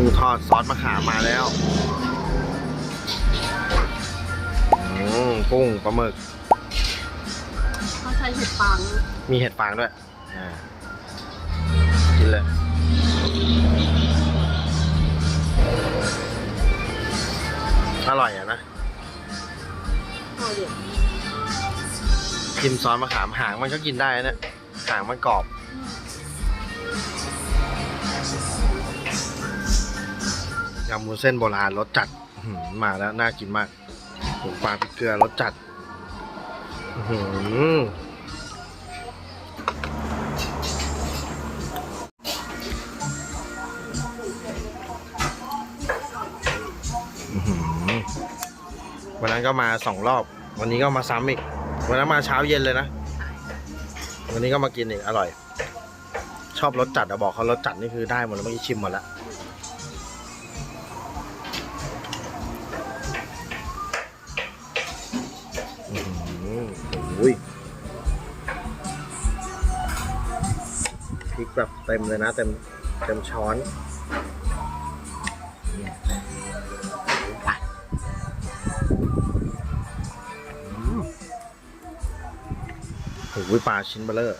กุ้งทอดซอสมะขามมาแล้วอืมกุ้งปลาหมึกเขาใช้เห็ดฟาง มีเห็ดฟางด้วย อ่า กินเลย อร่อยอะนะเอาเด็ดกินซอสมะขามหางมันก็กินได้นะ หางมันกรอบ ยำมุนเส้นโบราณรสจัดมาแล้วน่ากินมากหมูปลาพริกเกลือรสจัดอือหือวันนั้นก็มาสองรอบ วันนี้ก็มาซ้ำอีก วันนั้นมาเช้าเย็นเลยนะ วันนี้ก็มากินอีก อร่อย ชอบรสจัดอะบอกเขารสจัดนี่คือได้หมดแล้วเมื่อกี้ชิมหมดแล้ว ริกแบบเต็มเลยนะเต็มเต็มช้อนอืมไปอืมโอ้ยปลาชิ้นเบลเลอร์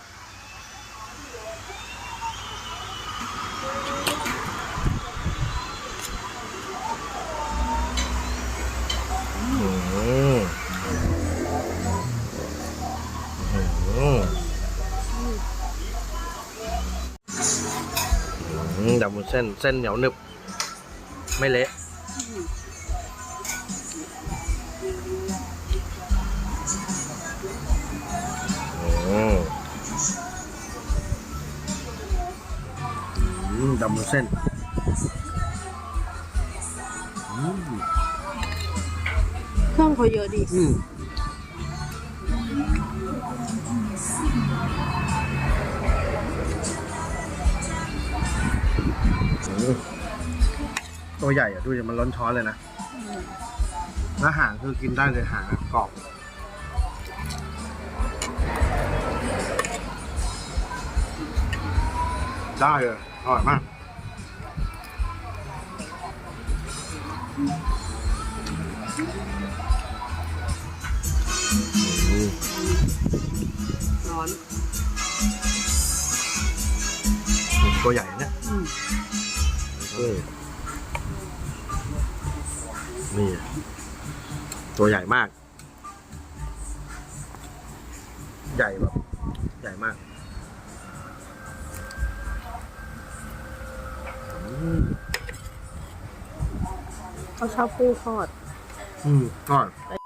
อืมดำบนเส้นเส้นเหนียวหนึบ ไม่เละอืมอืมดำบนเส้นอืมเครื่องเขาเยอะดี ตัวใหญ่อะดูดิมันล้นช้อนเลยนะแล้วหางคือกินได้เลยหางอะกรอบได้เลยอร่อยมากอืมร้อนตัวใหญ่เนี่ยอืม เออนี่ ตัวใหญ่มาก ใหญ่แบบ ใหญ่มากอืมเขาชอบปูทอด อืมก็แต่